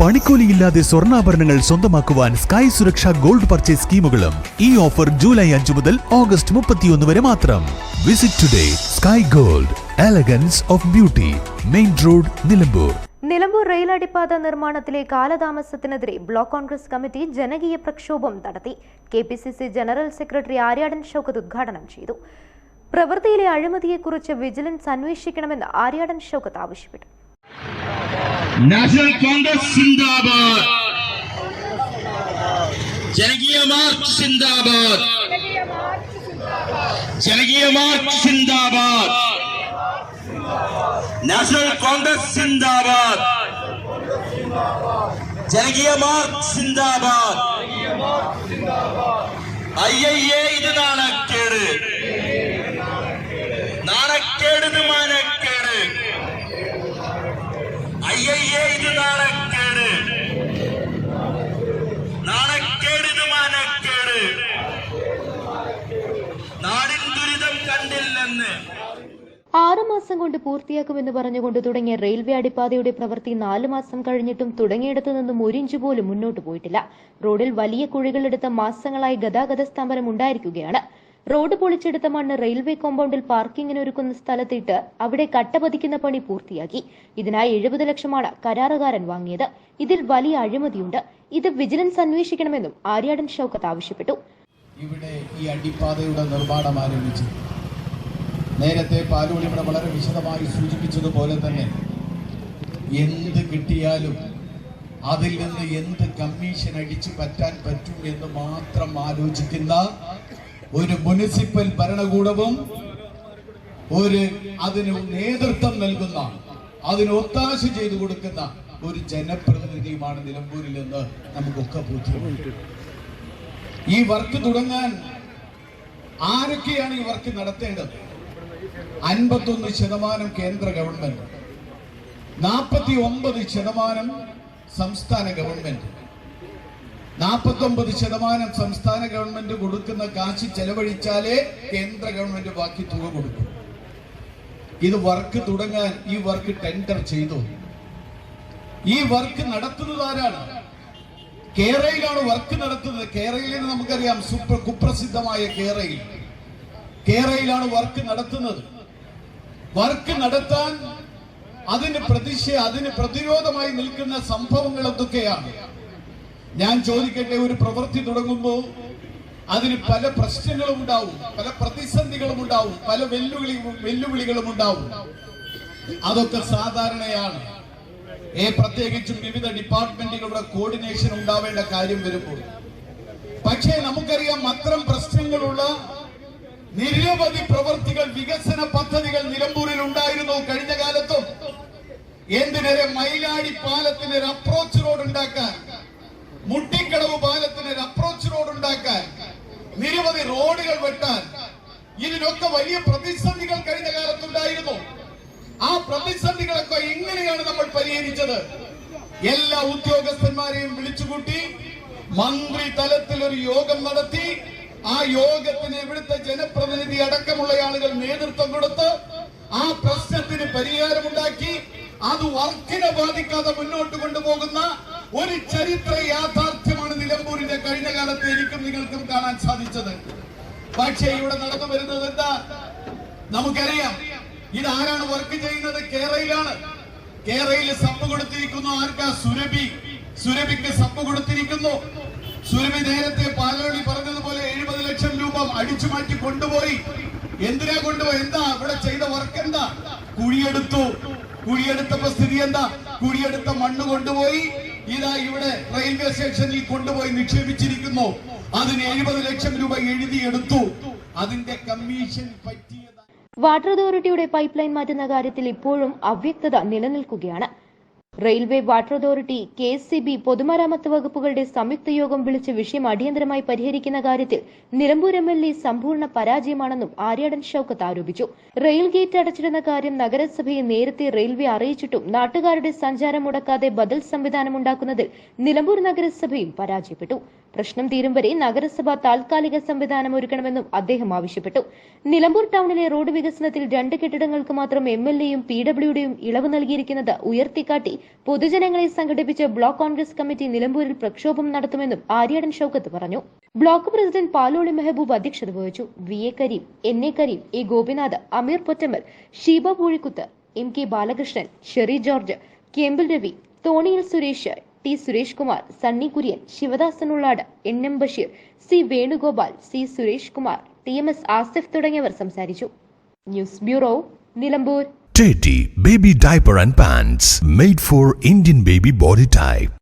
പണിക്കൂലിയില്ലാതെ സ്വർണാഭരണങ്ങൾ സ്വന്തമാക്കുവാൻ Sky Suraksha gold purchase സ്കീമുകളും ഈ ഓഫർ ജൂലൈ അഞ്ചു മുതൽ ഓഗസ്റ്റ് മുപ്പത്തിയൊന്ന് വരെ മാത്രം. Visit today sky gold elegance of beauty main road Nilambur. Nilambur rail അടിപ്പാത നിർമ്മാണത്തിലെ കാലതാമസത്തിനെതിരെ ബ്ലോക്ക് കോൺഗ്രസ് കമ്മിറ്റി ജനകീയ പ്രക്ഷോഭം നടത്തി. K P C C general secretary Aryadan Shoukath ഉദ്ഘാടനം ചെയ്തു. പ്രവൃത്തിയിലെ അഴിമതിയെക്കുറിച്ച് വിജിലൻസ് അന്വേഷിക്കണമെന്ന് ആര്യാടൻ ഷൗക്കത്ത് ആവശ്യപ്പെട്ടു. നാഷണൽ കോൺഗ്രസ് സിന്ദാബാദ് ജനകീയ മാർച്ച് സിന്ദാബാദ് ജനകീയ മാർച്ച് സിന്ദാബാദ് നാഷണൽ കോൺഗ്രസ് സിന്ദാബാദ് ജനകീയ മാർച്ച് സിന്ദാബാദ് അയ്യയ്യേ ഇത് നാണക്കേട് ആറുമാസം കൊണ്ട് പൂർത്തിയാക്കുമെന്ന് പറഞ്ഞുകൊണ്ട് തുടങ്ങിയ റെയിൽവേ അടിപ്പാതയുടെ പ്രവൃത്തി നാല് മാസം കഴിഞ്ഞിട്ടും തുടങ്ങിയിടത്തു നിന്നും ഒരിഞ്ച് പോലും മുന്നോട്ട് പോയിട്ടില്ല. റോഡിൽ വലിയ കുഴികളെടുത്ത മാസങ്ങളായി ഗതാഗത സ്തംഭനം ഉണ്ടായിരിക്കുകയാണ്. റോഡ് പൊളിച്ചെടുത്ത മണ്ണ് റെയിൽവേ കോമ്പൗണ്ടിൽ പാർക്കിങ്ങിന് ഒരുക്കുന്ന സ്ഥലത്തിട്ട് അവിടെ കട്ടപതിക്കുന്ന പണി പൂർത്തിയാക്കി. ഇതിനായി എഴുപത് ലക്ഷമാണ് കരാറുകാരൻ വാങ്ങിയത്. ഇതിൽ വലിയ അഴിമതിയുണ്ട്. ഇത് വിജിലൻസ് അന്വേഷിക്കണമെന്നും ആര്യാടൻ ഷൌക്കത്ത് ആവശ്യപ്പെട്ടു. ഇവിടെ ഈ അടിപ്പാതയുടെ നിർമ്മാണം ആരംഭിച്ചു നേരത്തെ പാലോളി ഇവിടെ വളരെ വിശദമായി സൂചിപ്പിച്ചതുപോലെ തന്നെ എന്ത് കിട്ടിയാലും അതിൽ നിന്ന് എന്ത് കമ്മീഷൻ അടിച്ചു പറ്റാൻ പറ്റും എന്ന് മാത്രം ആലോചിക്കുന്ന ഒരു മുനിസിപ്പൽ ഭരണകൂടവും ഒരു അതിന് നേതൃത്വം നൽകുന്ന അതിന് ഒത്താശ ചെയ്തു കൊടുക്കുന്ന ഒരു ജനപ്രതിനിധിയുമാണ് നിലമ്പൂരിൽ നിന്ന് നമുക്കൊക്കെ ബോധ്യമുണ്ട്. ഈ വർക്ക് തുടങ്ങാൻ ആരൊക്കെയാണ് ഈ വർക്ക് നടത്തേണ്ടത്? അൻപത്തൊന്ന് ശതമാനം കേന്ദ്ര ഗവൺമെന്റ്. നാൽപ്പത്തി ഒമ്പത് ശതമാനം സംസ്ഥാന ഗവൺമെന്റ്. നാൽപ്പത്തൊമ്പത് ശതമാനം സംസ്ഥാന ഗവൺമെന്റ് കൊടുക്കുന്ന കാശ് ചെലവഴിച്ചാലേ കേന്ദ്ര ഗവൺമെന്റ് ബാക്കി തുക കൊടുക്കും. ഇത് വർക്ക് തുടങ്ങാൻ ഈ വർക്ക് ടെൻഡർ ചെയ്തു. ഈ വർക്ക് നടത്തുന്നത് ആരാണ്? കേരളയിലാണ് വർക്ക് നടത്തുന്നത്. കേരളയിൽ നമുക്കറിയാം സുപ്ര കുപ്രസിദ്ധമായ കേരളയിൽ കേരളയിലാണ് വർക്ക് നടത്തുന്നത്. വർക്ക് നടത്താൻ അതിന് പ്രതിഷേ അതിന് പ്രതിരോധമായി നിൽക്കുന്ന സംഭവങ്ങൾ എന്തൊക്കെയാണ്? ഞാൻ ചോദിക്കട്ടെ ഒരു പ്രവൃത്തി തുടങ്ങുമ്പോൾ അതിന് പല പ്രശ്നങ്ങളും ഉണ്ടാവും പല പ്രതിസന്ധികളും ഉണ്ടാവും പല വെല്ലുവിളി വെല്ലുവിളികളും ഉണ്ടാവും. അതൊക്കെ സാധാരണയാണ്. ഏ പ്രത്യേകിച്ചും വിവിധ ഡിപ്പാർട്ട്മെന്റുകളുടെ കോർഡിനേഷൻ ഉണ്ടാവേണ്ട കാര്യം വരുമ്പോൾ. പക്ഷേ നമുക്കറിയാം അത്തരം പ്രശ്നങ്ങളുള്ള നിരവധി പ്രവർത്തികൾ വികസന പദ്ധതികൾ നിലമ്പൂരിൽ ഉണ്ടായിരുന്നു കഴിഞ്ഞ കാലത്തും. എന്തിനേറെ മൈലാടി പാലത്തിന് ഒരു അപ്രോച്ച് റോഡ് ഉണ്ടാക്കാൻ മുട്ടിക്കടവ് പാലത്തിന് ഒരു അപ്രോച്ച് റോഡ് ഉണ്ടാക്കാൻ നിരവധി റോഡുകൾ വെട്ടാൻ ഇതിനൊക്കെ വലിയ പ്രതിസന്ധികൾ കഴിഞ്ഞ കാലത്തുണ്ടായിരുന്നു. ആ പ്രതിസന്ധികളൊക്കെ എങ്ങനെയാണ് നമ്മൾ പരിഹരിച്ചത്? എല്ലാ ഉദ്യോഗസ്ഥന്മാരെയും വിളിച്ചുകൂട്ടി മന്ത്രി തലത്തിൽ ഒരു യോഗം നടത്തി ആ യോഗത്തിന് ഇവിടുത്തെ ജനപ്രതിനിധി അടക്കമുള്ള ആളുകൾ നേതൃത്വം കൊടുത്ത് ആ പ്രശ്നത്തിന് പരിഹാരമുണ്ടാക്കി അത് വർക്കിനെ ബാധിക്കാതെ മുന്നോട്ട് കൊണ്ടുപോകുന്ന ഒരു ചരിത്ര യാഥാർത്ഥ്യമാണ് നിലമ്പൂരിന്റെ കഴിഞ്ഞ കാലത്ത് എനിക്കും നിങ്ങൾക്കും കാണാൻ സാധിച്ചത്. പക്ഷേ ഇവിടെ നടന്നു വരുന്നത് എന്താ? നമുക്കറിയാം. ഇത് ആരാണ് വർക്ക് ചെയ്യുന്നത്? കേരളയിലാണ്. കേരളയിൽ സബ് കൊടുത്തിരിക്കുന്നു ആർക്കാ? സുരഭി. സുരഭിക്ക് സബ് കൊടുത്തിരിക്കുന്നു. സുരഭി നേരത്തെ പാലോളി പറഞ്ഞതുപോലെ എഴുപത് ലക്ഷം രൂപ അടിച്ചു മാറ്റി കൊണ്ടുപോയി. എന്തിനാ കൊണ്ടുപോയി? എന്താ? ഇവിടെ ചെയ്ത വർക്ക് എന്താ? കുഴിയെടുത്തു. കുഴിയെടുത്തപ്പോ സ്ഥിതി എന്താ? കുഴിയെടുത്ത മണ്ണ് കൊണ്ടുപോയി. ഇതാ ഇവിടെ റെയിൽവേ സ്റ്റേഷനിൽ കൊണ്ടുപോയി നിക്ഷേപിച്ചിരിക്കുന്നു. അതിന് എഴുപത് ലക്ഷം രൂപ എഴുതിയെടുത്തു. അതിന്റെ കമ്മീഷൻ പറ്റിയതാണ് വാട്ടർ അതോറിറ്റിയുടെ പൈപ്പ് ലൈൻ മാറ്റുന്ന കാര്യത്തിൽ ഇപ്പോഴും അവ്യക്തത നിലനിൽക്കുകയാണ്. Railway water authority K S C B പൊതുമരാമത്ത് വകുപ്പുകളുടെ സംയുക്ത യോഗം വിളിച്ച് വിഷയം അടിയന്തരമായി പരിഹരിക്കുന്ന കാര്യത്തിൽ നിലമ്പൂർ എം എൽ എ സമ്പൂർണ പരാജയമാണെന്നും ആര്യാടൻ ഷൌക്കത്ത് ആരോപിച്ചു. റെയിൽ ഗേറ്റ് അടച്ചിടുന്ന കാര്യം നഗരസഭയെ നേരത്തെ റെയിൽവേ അറിയിച്ചിട്ടും നാട്ടുകാരുടെ സഞ്ചാരം മുടക്കാതെ ബദൽ സംവിധാനം ഉണ്ടാക്കുന്നതിൽ നിലമ്പൂർ നഗരസഭയും പരാജയപ്പെട്ടു. പ്രശ്നം തീരും വരെ നഗരസഭ താൽക്കാലിക സംവിധാനം ഒരുക്കണമെന്നും അദ്ദേഹം ആവശ്യപ്പെട്ടു. നിലമ്പൂർ ടൗണിലെ റോഡ് വികസനത്തിൽ രണ്ട് കെട്ടിടങ്ങൾക്ക് മാത്രം എം എൽ എയും പി ഡബ്ല്യുഡിയും ഇളവ് നൽകിയിരിക്കുന്നത് ഉയർത്തിക്കാട്ടി പൊതുജനങ്ങളെ സംഘടിപ്പിച്ച് ബ്ലോക്ക് കോൺഗ്രസ് കമ്മിറ്റി നിലമ്പൂരിൽ പ്രക്ഷോഭം നടത്തുമെന്നും ആര്യാടൻ ഷൌക്കത്ത് പറഞ്ഞു. ബ്ലോക്ക് പ്രസിഡന്റ് പാലോളി മെഹബൂബ് അധ്യക്ഷത വഹിച്ചു. V A Kareem N A Kareem A Gopinath Ameer Pottammal Sheeba Poozhikuth M K Balakrishnan Sherry George Kempil Ravi Thoniyil Suresh T Suresh Kumar Sunny Kurian Sivadasan Ulladu N M Basheer C Venugopal C Suresh Kumar T M S Asif തുടങ്ങിയവർ സംസാരിച്ചു news bureau Nilambur Teddy Baby and Pants made for Indian baby body type.